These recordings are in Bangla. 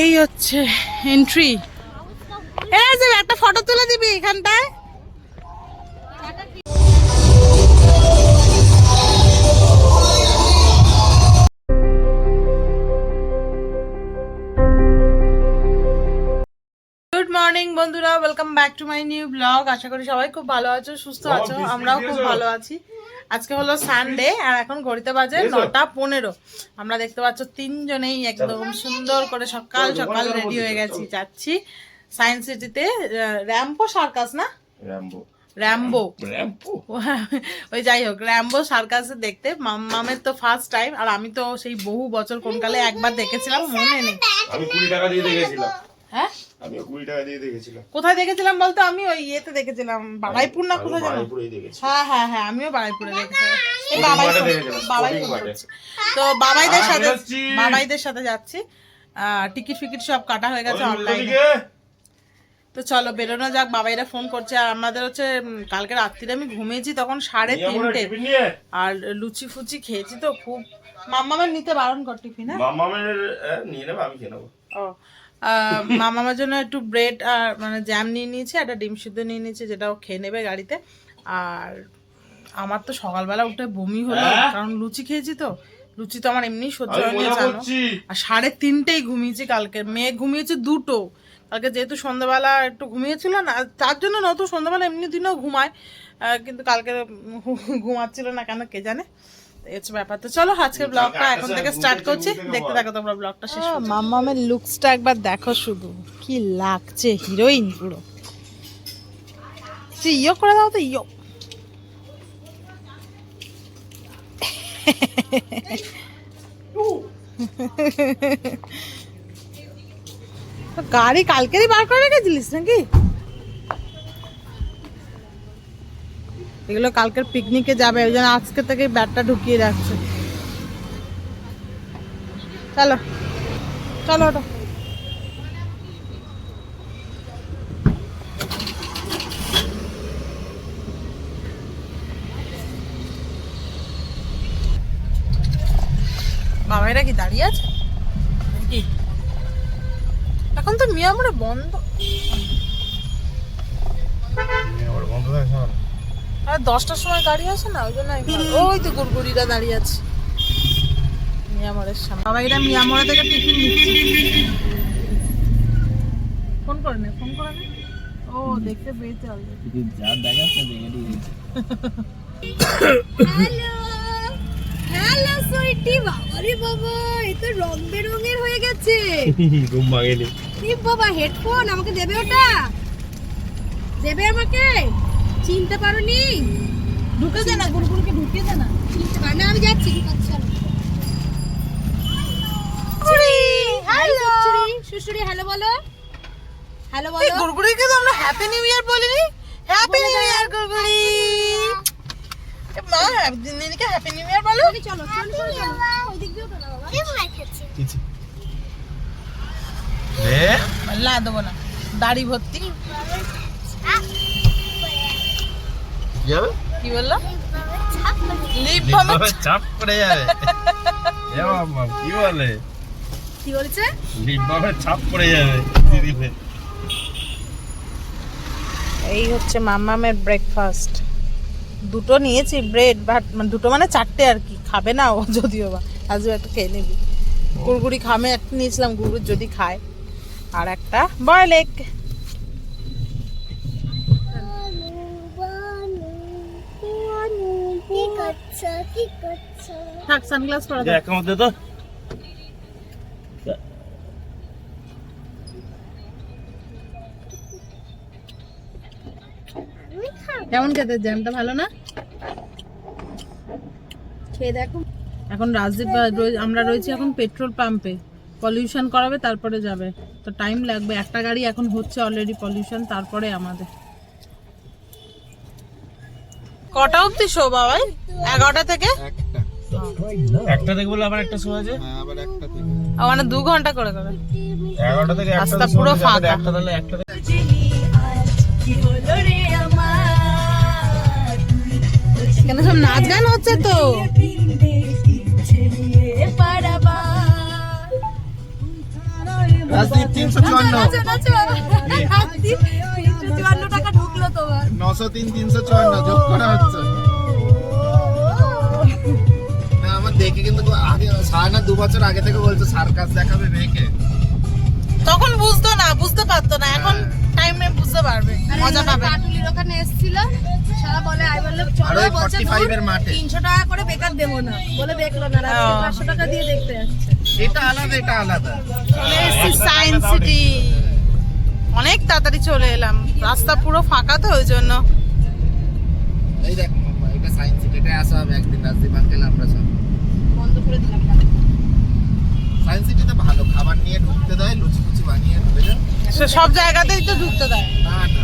এই হচ্ছে। এন্ট্রি এই যে একটা ফটো তুলে দিবি এখানটায়। মর্নিং বন্ধুরা। Welcome back to my new blog আশা করি সবাই খুব ভালো আছো সুস্থ আছো আমরাও খুব ভালো আছি। আজকে হলো সানডে আর এখন ঘড়িতে বাজে নটা পনেরো। আমরা দেখতে পাচ্ছ তিনজনেই একদম সুন্দর করে সকাল সকাল রেডি হয়ে গেছি যাচ্ছি। সায়েন্স সিটিতে র্যাম্পো সার্কাস না? র্যাম্বো র্যাম্বো র্যাম্বো ওই যাই হোক র্যাম্বো সার্কাসে দেখতে। মামের তো ফার্স্ট টাইম আর আমি তো সেই বহু বছর কোনকালে একবার দেখেছিলাম মনে নেই। আমি কুড়ি টাকা দিয়ে দেখেছিলাম। হ্যাঁ? আমি টাকা দিয়ে দেখেছিলাম। কোথায় দেখেছিলাম বলতো? আমি ওই ইয়েতে দেখেছিলাম বাড়াইপুর না কোথায় জানো দেখেছি। হ্যাঁ হ্যাঁ হ্যাঁ আমিও বাড়াইপুরে এই। তো বাবাইদের সাথে বাবাইদের সাথে যাচ্ছি। টিকিট ফিকিট সব কাটা হয়ে গেছে অনলাইনে তো চলো বেরোনো যাক বাবাইরা ফোন করছে। আর আমাদের হচ্ছে কালকে রাত্রিরে আমি ঘুমিয়েছি তখন সাড়ে তিনটে। আর লুচি ফুচি খেয়েছি তো খুব মাম্মামের নিতে বারণ কর টিফিন হ্যাঁ? নিয়ে নেব আমি খেয়ে নেব। ও আহ, মামার জন্য একটু ব্রেড আর মানে জ্যাম নিয়ে নিয়েছি একটা ডিম সিদ্ধ নিয়ে নিয়েছি যেটা ও খেয়ে নেবে গাড়িতে। আর আমার তো সকালবেলা উঠে বমি হলো কারণ লুচি খেয়েছি তো। লুচি তো আমার এমনি সহ্য হ্যাঁ? হয়নি জানো? আর সাড়ে তিনটেই ঘুমিয়েছি কালকে। মেয়ে ঘুমিয়েছে দুটো। কালকে যেহেতু সন্ধ্যাবেলা একটু ঘুমিয়েছিল না তার জন্য নয়তো সন্ধ্যাবেলা এমনি দিনও ঘুমায়। কিন্তু কালকে ঘুমাচ্ছিল না কেন কে জানে? হচ্ছে ব্যাপার। তো চলো আজকের ব্লগটা এখন থেকে স্টার্ট করছি। দেখতে থাকো তোমরা ব্লগটা শেষ মাম্মামের লুকসটা একবার দেখো শুধু। কি লাগছে হিরোইন পুরো। ইয়ো করে দাও তো ইয়ো। গাড়ি কালকেরই বার করে রেখেছিলিস নাকি? এগুলো কালকের পিকনিকে যাবে ওই জন্য আজকে থেকে ব্যাটটা ঢুকিয়ে রাখছে। চলো চলো ওটা বাবাইরা কি দাঁড়িয়ে আছে? এখন তো মিয়ামরে বন্ধ। বন্ধ থাকে। আর দশটার সময় গাড়ি আসে না ওই জন্য ওই তো গুড়গুড়িরা দাঁড়িয়ে আছে। মিয়ামরের সামনে। বাবাইরা মিয়ামরে থেকে টিফিন নিচ্ছে ফোন করে নে ফোন করে নে। ও দেখতে পেয়েছে already। হ্যালো হ্যালো সুইটি বাবারে বাবা এই তো রং বেরঙের হয়ে গেছে। ঘুম ভাঙেনি। বাবা হেডফোন আমাকে দেবে ওটা? দেবে আমাকে? চিনতে পারো নি ঢুকে দে না গুড়গুড়িকে ঢুকিয়ে দে না। চিনতে পারো না আমি যাচ্ছি। হ্যালো। সুশুরি হ্যালো বলো। হ্যালো বলো। গুড়গুড়িকে তো আমরা হ্যাপি নিউ ইয়ার বলিনি? হ্যাপি নিউ ইয়ার এ মা দিদিকে হ্যাপি নিউ ইয়ার বলো। চলো চলো চলো ওই দিক দিয়েও তো না বাবা। না দেবো না। দাড়ি ভর্তি। যাবে? কি বলল? লিপ বামে চাপ পড়ে যাবে। এ বাবা, কি বলে? কি বলছে? লিপবামে চাপ পড়ে যাবে দিদিতে এই হচ্ছে মাম্মামের ব্রেকফাস্ট দুটো নিয়েছি ব্রেড বাট দুটো মানে চারটে আর কি। খাবে না ও যদিও বা। আজও একটা খেয়ে নিবি। গুড়গুড়ি খামে একটা নিয়েছিলাম গুড়গুড় যদি খায়। আর একটা বয়েল এগ করছ কি করছ। থাক সানগ্লাস পরা দাও। দেখ আমাদের তো। কেমন খেতে? জ্যামটা ভালো না? খেয়ে দেখো। এখন রাজদীপ আমরা রয়েছি এখন পেট্রোল পাম্পে পলিউশন করাবে তারপরে যাবে। তো টাইম লাগবে। একটা গাড়ি এখন হচ্ছে অলরেডি পলিউশন তারপরে আমাদের। কটা অবধি শো বাবাই? এগারোটা থেকে? একটা। থেকে বলে আবার একটা শো আছে? ও, মানে দু ঘণ্টা করে করে এগারোটা থেকে রাস্তা পুরো ফাঁকা। একটা তাহলে একটা সব নাচ গান হচ্ছে তো। রাজদীপ তিনশো চুয়ান্ন। তোমার নশো তিন তিনশো চুয়ান্ন যোগ করা হচ্ছে। না আমার দেখে কিন্তু আগে সাড়ে দু বছর আগে থেকে বলছো সার্কাস দেখাবে মেয়েকে। তখন বুঝতো না বুঝতে পারতো না। এখন টাইমে বুঝতে পারবে মজা পাবে। পাটুলির ওখানে এসেছিল। সারা বলে আই বললাম চলো বলছে 45 এর মাঠে। তিনশো টাকা করে বেকার দেবো না। বলে দেখল না রাত্রে ও। টাকা দিয়ে দেখতে যাচ্ছে এটা আলাদা এটা আলাদা। সায়েন্স সিটি অনেক তাড়াতাড়ি চলে এলাম। রাস্তা পুরো ফাঁকা তো ওই জন্য। এই দেখ এটা সায়েন্স সিটি এটা আসা হবে একদিন রাজদীপ আঙ্কেল আমরা সব বন্ধ করে দিলাম সায়েন্স সিটিতে ভালো খাবার নিয়ে ঢুকতে দেয় লুচি ফুচি বানিয়ে ঢুকে যায় সে সব জায়গাতেই তো ঢুকতে দেয়। না না।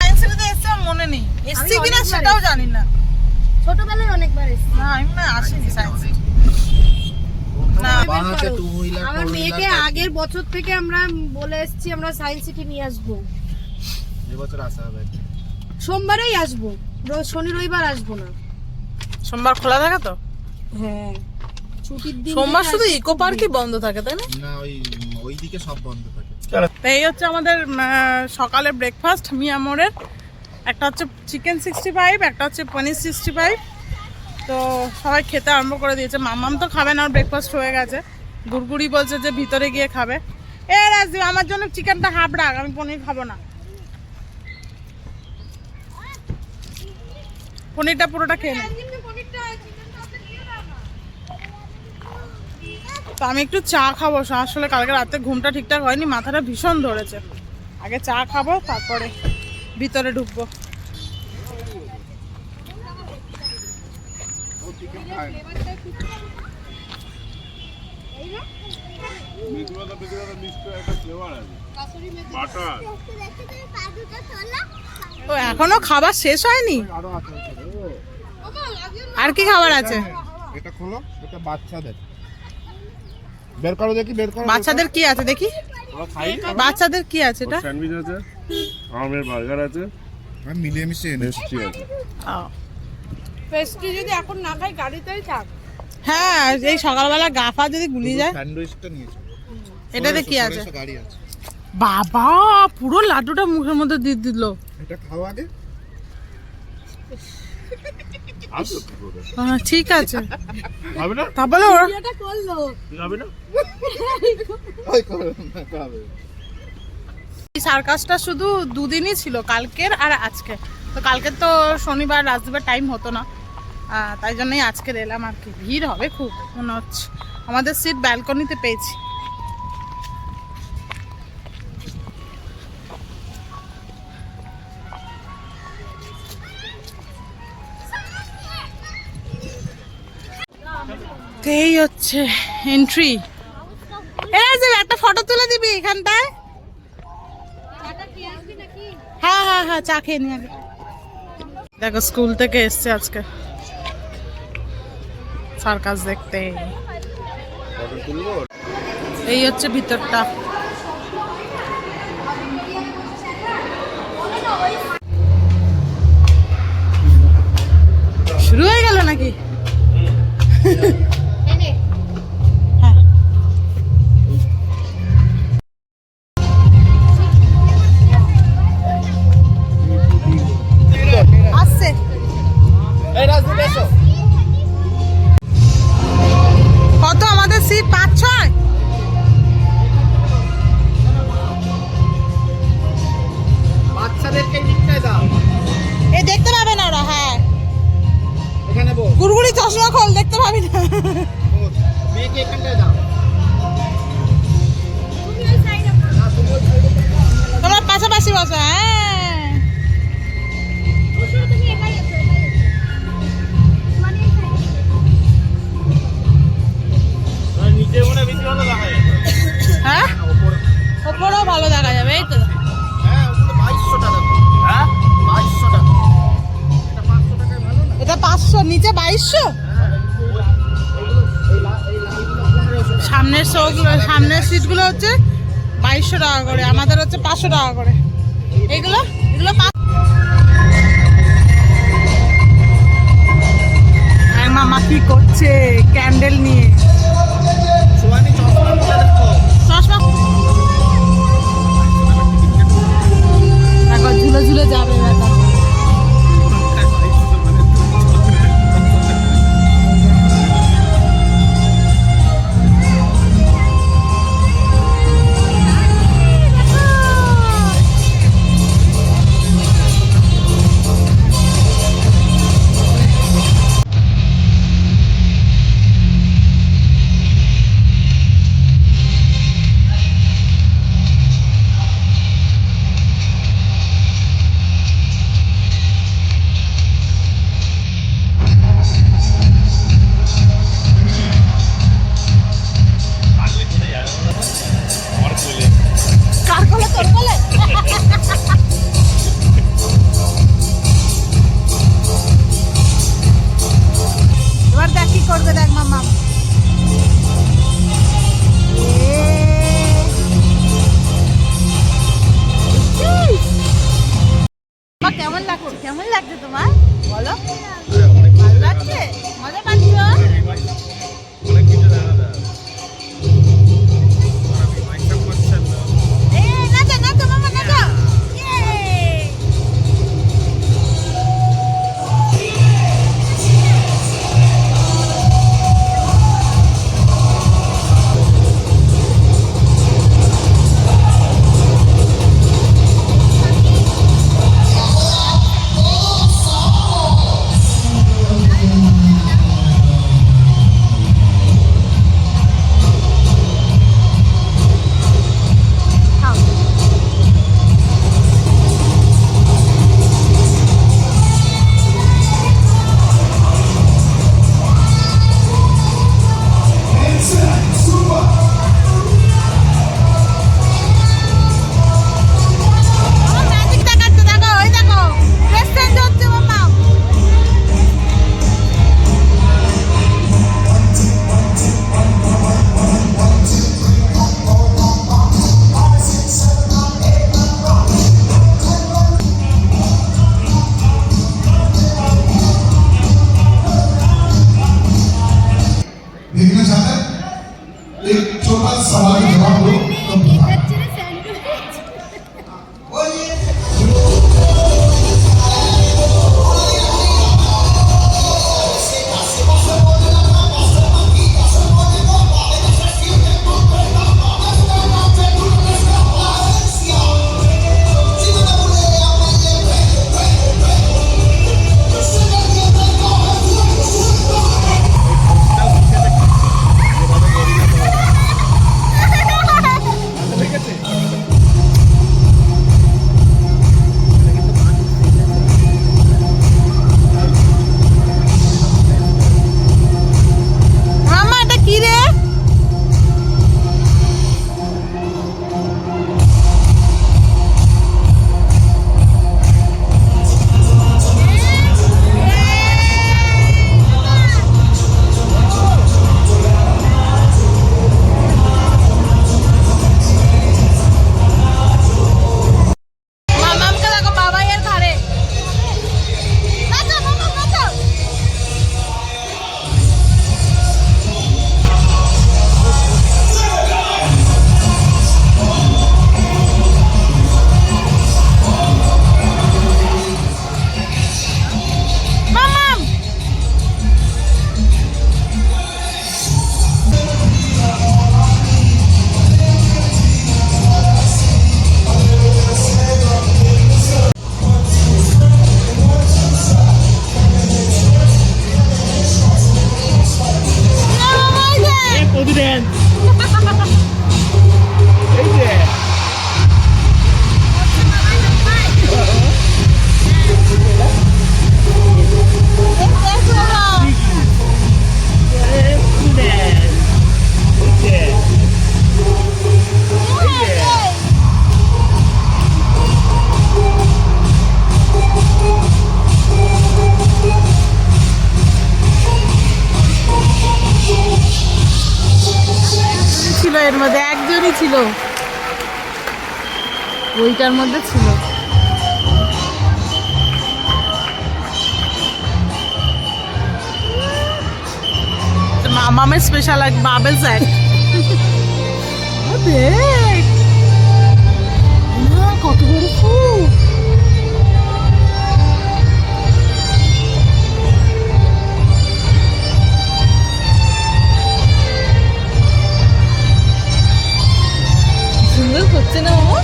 সায়েন্স সিটিতে এসছে আমার মনে নেই। এসছি কিনা সেটাও। জানি না। ছোটবেলায় অনেকবার এসেছি। না আমি হয় আসিনি সায়েন্স সিটি না, বাঁ হাতে টু হুইলার আমার মেয়েকে আগের বছর থেকে আমরা বলে এসেছি আমরা সায়েন্স সিটি নিয়ে আসব। এবছর আসা হবে। সোমবারেই আসব। শনি রবিবার আসব না। সোমবার খোলা থাকে তো? হ্যাঁ। ছুটির দিন সোমবার শুধু ইকো পার্কই বন্ধ থাকে তাই না? না ওই ওইদিকে সব বন্ধ থাকে। তো এই হচ্ছে আমাদের সকালে ব্রেকফাস্ট মিয়ামোরের একটা হচ্ছে চিকেন সিক্সটি ফাইভ একটা হচ্ছে পনির সিক্সটি ফাইভ তো সবাই খেতে আরম্ভ করে দিয়েছে। মামাম তো খাবে না ব্রেকফাস্ট হয়ে গেছে। গুড়গুড়ি বলছে যে ভিতরে গিয়ে খাবে। এ রাজদীপ আমার জন্য চিকেনটা হাফ আমি পনির খাব না। পনিরটা পুরোটা খেয়ে নে। তো আমি একটু চা খাব আসলে কালকে রাতে ঘুমটা ঠিকঠাক হয়নি, মাথাটা ভীষণ ধরেছে। আগে চা খাব, তারপরে ভিতরে ঢুকবো। তো এখনও খাবার শেষ হয়নি? আর কি খাবার আছে? এটা খোলো এটা বাচ্চাদের। বের করো দেখি বের করো। বাচ্চাদের কি আছে দেখি? বাচ্চাদের কি আছে এটা? স্যান্ডউইচ আছে আমের বার্গার আছে। মিলিয়ে মিশিয়ে আছে পেস্ট্রি যদি এখন না খাই গাড়িতেই থাক। হ্যাঁ এই সকালবেলা গাফা যদি গুলি যায়। স্যান্ডউইচটা নিয়েছি। এটাতে কি আছে? গাড়ি আছে। বাবা পুরো লাড্ডুটা মুখের মধ্যে দিয়ে দিল। এটা খাও আগে? আছে কি করে আহ, ঠিক আছে। খাবে না? ওরা। এটা করল। খাবে না? ওই করো না এই সার্কাসটা শুধু দুদিনই ছিল কালকের আর আজকে। তো কালকের তো শনিবার রাজদীপের টাইম হতো না। তাই জন্যই আজকে এলাম আর কি। ভিড় হবে খুব, মনে হচ্ছে। আমাদের সিট ব্যালকনিতে পেয়েছি। এই হচ্ছে এন্ট্রি এই যে, একটা ফটো তুলে দিবি এখানটায়? হ্যাঁ হ্যাঁ হ্যাঁ চা খেয়ে নি আগে। দেখো স্কুল থেকে এসছে আজকে। সার্কাস দেখতে। এই হচ্ছে ভিতরটা। শুরু হয়ে গেল নাকি? সিটগুলো হচ্ছে বাইশশো টাকা করে, আমাদের হচ্ছে পাঁচশো টাকা করে। এগুলো? এগুলো আর মামা কি করছে? ক্যান্ডেল নিয়ে। এর মধ্যে একজনই ছিল। ওইটার মধ্যে ছিল। মামের স্পেশাল এক বাবেল স্যাক কত বড় ফুল! সুন্দর করছে না ও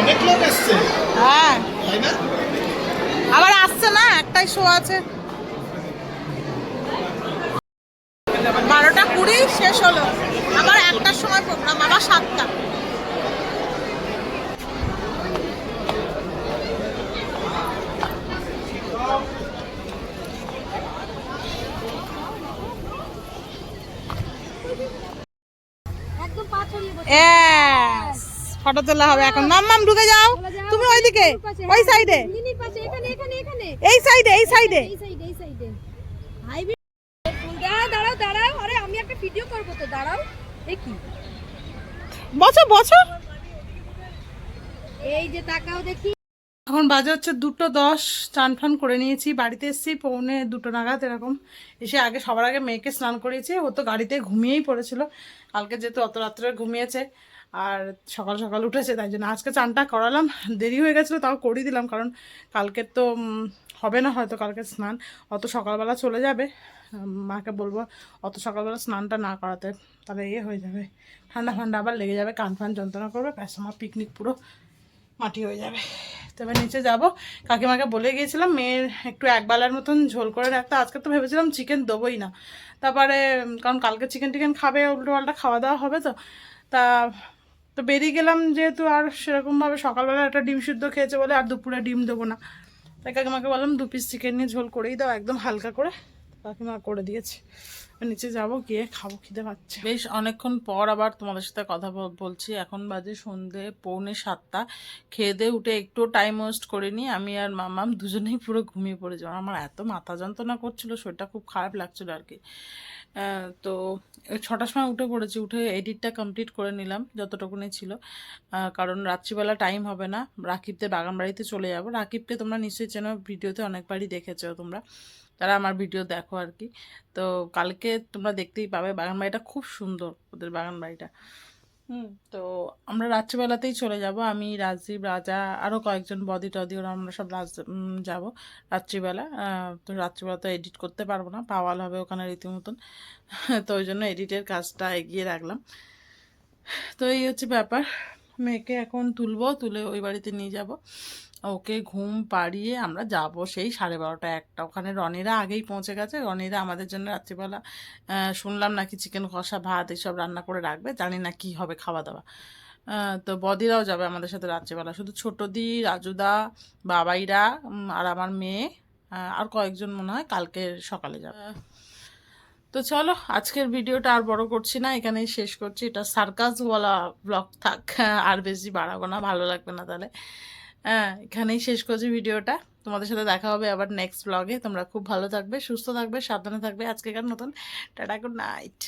অনেক লোক আসছে। হ্যাঁ। আবার আসছে না একটাই শো আছে। শেষ হলো। আবার একটার সময় প্রোগ্রাম আবার সাতটা! ফটো তোলা হবে এখন। মাম মাম ঢুকে যাও। তুমি ওইদিকে ওই সাইডে এই সাইডে এই সাইডে হাই দাঁড়াও দাঁড়াও দাঁড়াও আরে আমি একটা ভিডিও করব তো দাঁড়াও এ কি বছর বছর? এই যে তাকাও দেখি। এখন বাজে হচ্ছে দুটো দশ চান ফান করে নিয়েছি বাড়িতে এসেছি পৌনে দুটো নাগাদ এরকম। এসে আগে সবার আগে মেয়েকে স্নান করিয়েছি ও তো গাড়িতে ঘুমিয়েই পড়েছিল। কালকে যেহেতু অত রাত্রে ঘুমিয়েছে আর সকাল সকাল উঠেছে তাই জন্য আজকে চানটা করালাম। দেরি হয়ে গেছিল তাও করিয়ে দিলাম কারণ কালকে তো হবে না হয়তো কালকে স্নান। অত সকালবেলা চলে যাবে মাকে বলব, অত সকালবেলা স্নানটা না করাতে, তাহলে ইয়ে হয়ে যাবে। ঠান্ডা ফান্ডা আবার লেগে যাবে, কান ফান যন্ত্রণা করবে, ব্যাস আমার পিকনিক পুরো মাটি হয়ে যাবে। তবে নিচে যাব। কাকিমাকে বলে গিয়েছিলাম, মেয়ের একটু একবেলার মতন ঝোল করে রাখতে। আজকে তো ভেবেছিলাম চিকেন দেবোই না। তারপরে কারণ কালকে চিকেন টিকেন খাবে উল্টো পাল্টা খাওয়া দাওয়া হবে তো। তা, তো বেরিয়ে গেলাম যেহেতু আর সেরকমভাবে সকালবেলা একটা ডিম সিদ্ধ খেয়েছে বলে আর দুপুরে ডিম দেবো না। তাই কাকিমাকে বললাম, দু পিস চিকেন নিয়ে ঝোল করেই দাও, একদম হালকা করে। কাকিমা করে দিয়েছে। নিচে যাব, গিয়ে খাব, খিদে পাচ্ছে। বেশ, অনেকক্ষণ পর আবার তোমাদের সাথে কথা বলছি। এখন বাজে সন্ধে, পৌনে সাতটা। খেয়ে দিয়ে উঠে একটু টাইম ওয়েস্ট করিনি আমি আর মামাম দুজনেই পুরো ঘুমিয়ে পড়েছি আমার এত মাথা যন্ত্রণা করছিল, শরীরটা খুব খারাপ লাগছিল আর কি। তো ছটার সময় উঠে পড়েছি। উঠে এডিটটা কমপ্লিট করে নিলাম, যতটুকুনি ছিল। কারণ রাত্রিবেলা টাইম হবে না। রাকিবদের বাগান বাড়িতে চলে যাব। রাকিবকে তোমরা নিশ্চয়ই চেনো, ভিডিওতে অনেকবারই দেখেছ তোমরা। তারা আমার ভিডিও দেখো আর কি তো কালকে তোমরা দেখতেই পাবে বাগান বাড়িটা খুব সুন্দর, ওদের বাগান বাড়িটা। তো আমরা রাত্রিবেলাতেই চলে যাব। আমি, রাজীব, রাজা আরও কয়েকজন বদি টদি, ওরা আমরা সব রাজ যাব রাত্রিবেলা। তো রাত্রিবেলা তো এডিট করতে পারব না, পাওয়াল হবে ওখানে রীতিমতন। তো ওই জন্য এডিটের কাজটা এগিয়ে রাখলাম। তো এই হচ্ছে ব্যাপার। মেয়েকে এখন তুলবো, তুলে ওই বাড়িতে নিয়ে যাব। ওকে ঘুম পাড়িয়ে আমরা যাব সেই সাড়ে বারোটা একটা। ওখানে রনিরা আগেই পৌঁছে গেছে। রনিরা আমাদের জন্য রাত্রিবেলা শুনলাম নাকি চিকেন কষা, ভাত এইসব রান্না করে রাখবে। জানি না কি হবে খাওয়া দাওয়া তো বদিরাও যাবে আমাদের সাথে রাত্রিবেলা। শুধু ছোটো দি রাজুদা, বাবাইরা আর আমার মেয়ে আর কয়েকজন মনে হয় কালকে সকালে যাবে। তো চলো, আজকের ভিডিওটা আর বড় করছি না। এখানেই শেষ করছি। এটা সার্কাসওয়ালা ব্লগ থাক। আর বেশি বাড়াবো না। ভালো লাগবে না তাহলে। হ্যাঁ এখানেই শেষ করছি ভিডিওটা। তোমাদের সাথে দেখা হবে আবার নেক্সট ব্লগে তোমরা খুব ভালো থাকবে, সুস্থ থাকবে, সাবধানে থাকবে। আজকেকার মতন, টাটা গুড নাইট